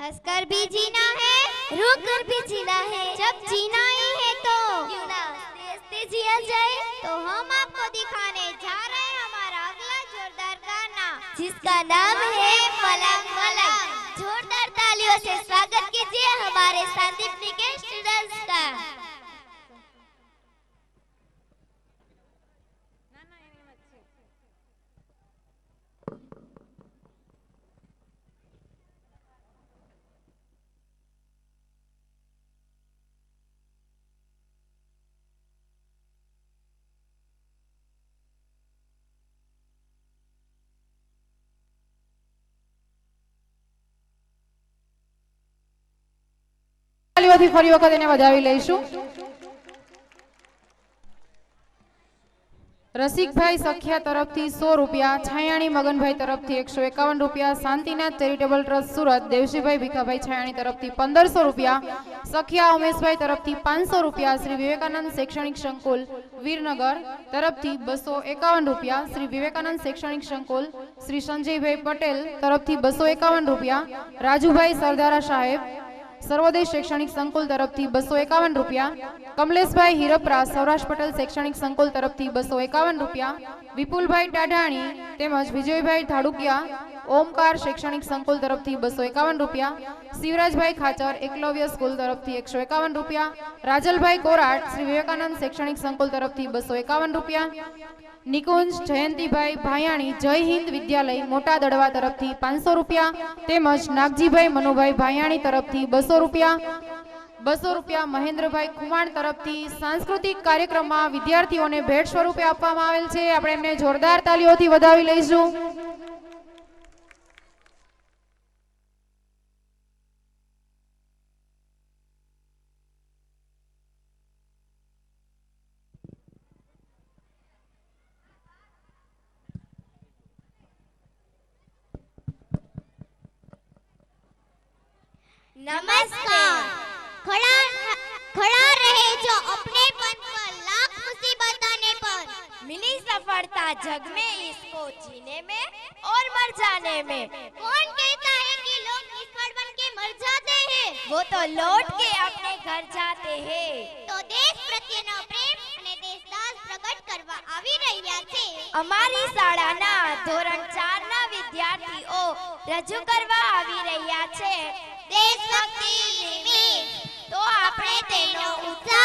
हंसकर भी जीना है रुक कर भी जीना है। जब जीना ही है तो क्यों ना हँसते जिया जाए। तो हम आपको दिखाने जा रहे हैं हमारा अगला जोरदार गाना, जिसका नाम है पलंग पलंग। जोरदार तालियों से स्वागत कीजिए हमारे संदीप निकेश का તાલીઓથી ફરી વખત એને વધાવી લઈશું. રસિકભાઈ સખિયા તરફથી સો રૂપિયા, છાયાણી મગનભાઈ તરફથી એકસો એકાવન રૂપિયા, શાંતિનાથ ચેરિટેબલ ટ્રસ્ટ સુરત દેવશીભાઈ ભીખાભાઈ છાયાણી તરફથી પંદરસો રૂપિયા, સખિયા ઉમેશભાઈ તરફથી પાંચસો રૂપિયા, શ્રી વિવેકાનંદ શૈક્ષણિક સંકુલ, વીરનગર તરફથી બસો એકાવન રૂપિયા, શ્રી વિવેકાનંદ શૈક્ષણિક સંકુલ, શ્રી સંજયભાઈ પટેલ તરફથી બસો એકાવન રૂપિયા, રાજુભાઈ સરદારા સાહેબ સર્વોદય શૈક્ષણિક સંકુલ તરફથી બસો એકાવન રૂપિયા, કમલેશભાઈ હિરપરા સૌરાષ્ટ્ર પટેલ શૈક્ષણિક સંકુલ તરફથી બસો એકાવન રૂપિયા, વિપુલભાઈ ટાઢાણી તેમજ વિજયભાઈ ધાડુકિયા ઓમકાર શૈક્ષણિક સંકુલ તરફથી બસો એકાવન રૂપિયા શિવરાજભાઈ ખાચર, એકલવ્ય સ્કૂલ તરફથી એકસો એકાવન રૂપિયા. રાજલભાઈ કોરાટ, શ્રી વિવેકાનંદ શૈક્ષણિક સંકુલ તરફથી બસો એકાવન રૂપિયા. નિકુંજ, જયંતિભાઈ ભાયાણી, જય હિન્દ વિદ્યાલય, મોટા દડવા તરફથી પાંચસો રૂપિયા. તેમજ નાગજીભાઈ મનુભાઈ ભાયાણી તરફથી બસો રૂપિયા. બસો રૂપિયા મહેન્દ્રભાઈ ખુમાણ તરફથી સાંસ્કૃતિક કાર્યક્રમમાં વિદ્યાર્થીઓને ભેટ સ્વરૂપે આપવામાં આવેલ છે. આપણે એમને જોરદાર તાલીઓથી વધાવી લઈશું. नमस्कार खड़ा खड़ा रहे जो अपने पन पर लाख मुसीबत आने पर मिली सफलता जग में इसको जीने में और मर जाने में कौन कहता है कि लोग निष्फल बन के मर जाते हैं वो तो लौट के अपने घर जाते हैं તો દેશ પ્રત્યેનો પ્રેમ અને દેશદાસ પ્રગટ કરવા આવી રહ્યા છે અમારી શાળાના ધોરણ 4 ના વિદ્યાર્થીઓ રજૂ કરવા આવી રહ્યા છે. દેશભક્તિ તો આપણે તેનો ઉત્સાહ